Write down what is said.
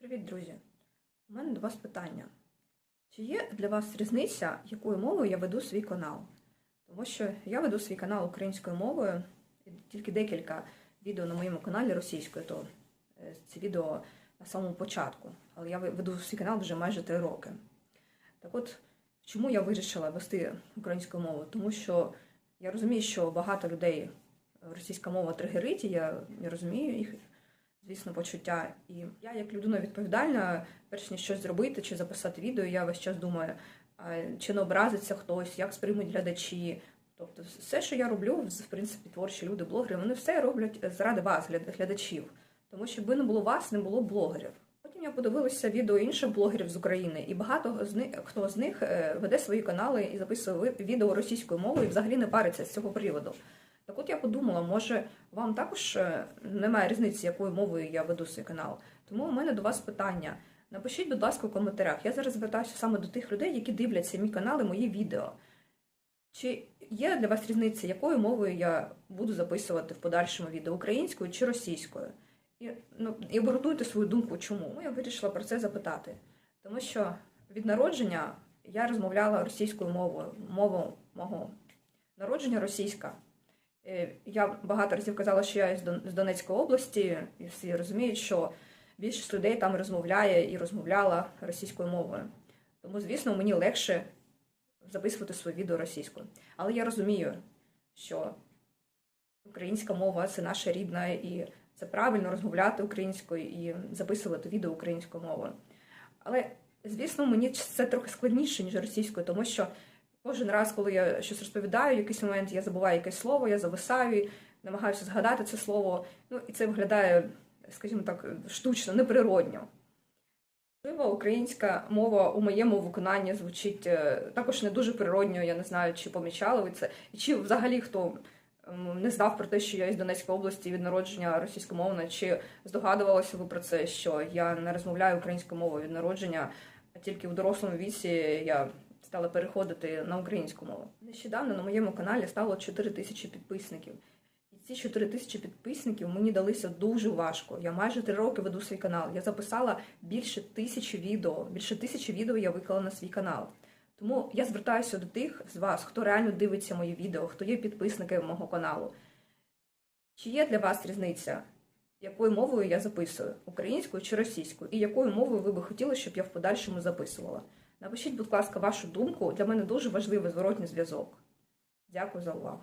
Привіт, друзі! У мене до вас питання. Чи є для вас різниця, якою мовою я веду свій канал? Тому що я веду свій канал українською мовою, тільки декілька відео на моєму каналі російською, то це відео на самому початку. Але я веду свій канал вже майже три роки. Так от, чому я вирішила вести українську мову? Тому що я розумію, що багато людей російська мова тригерить, і я, я розумію їх звісно, почуття. І я, як людина відповідальна, перш ніж щось зробити чи записати відео, я весь час думаю, чи не образиться хтось, як сприймуть глядачі. Тобто, все, що я роблю, в принципі, творчі люди, блогери, вони все роблять заради вас, глядачів. Тому що якби не було вас, не було блогерів. Потім я подивилася відео інших блогерів з України, і багато з них хто з них е, веде свої канали і записує відео російською мовою і взагалі не париться з цього приводу. Так от я подумала, може вам також е, немає різниці, якою мовою я веду свій канал. Тому у мене до вас питання. Напишіть, будь ласка, в коментарях. Я зараз звертаюся саме до тих людей, які дивляться мій канал і мої відео. Чи є для вас різниця, якою мовою я буду записувати в подальшому відео українською чи російською? І, ну, і обґрунтуйте свою думку, чому. Ну, я вирішила про це запитати. Тому що від народження я розмовляла російською мовою, мовою мого народження російська. Е, Я багато разів казала, що я з Донецької області, і всі розуміють, що більшість людей там розмовляє і розмовляла російською мовою. Тому, звісно, мені легше записувати своє відео російською. Але я розумію, що українська мова це наша рідна, і це правильно розмовляти українською і записувати відео українською мовою. Але, звісно, мені це трохи складніше, ніж російською, тому що кожен раз, коли я щось розповідаю, в якийсь момент я забуваю якесь слово, я зависаю, намагаюся згадати це слово. Ну і це виглядає, скажімо так, штучно, неприродньо. Можливо, українська мова у моєму виконанні звучить е, також не дуже природньо, я не знаю, чи помічали ви це, і чи взагалі хто не знав про те, що я із Донецької області від народження російськомовна, чи здогадувалися ви про це, що я не розмовляю українською мовою від народження, а тільки в дорослому віці я стала переходити на українську мову. Нещодавно на моєму каналі стало 4 тисячі підписників. І ці 4 тисячі підписників мені далися дуже важко. Я майже три роки веду свій канал. Я записала більше тисячі відео. Більше тисячі відео я виклала на свій канал. Тому я звертаюся до тих з вас, хто реально дивиться мої відео, хто є підписниками мого каналу. Чи є для вас різниця, якою мовою я записую? Українською чи російською? І якою мовою ви би хотіли, щоб я в подальшому записувала? Напишіть, будь ласка, вашу думку. Для мене дуже важливий зворотній зв'язок. Дякую за увагу.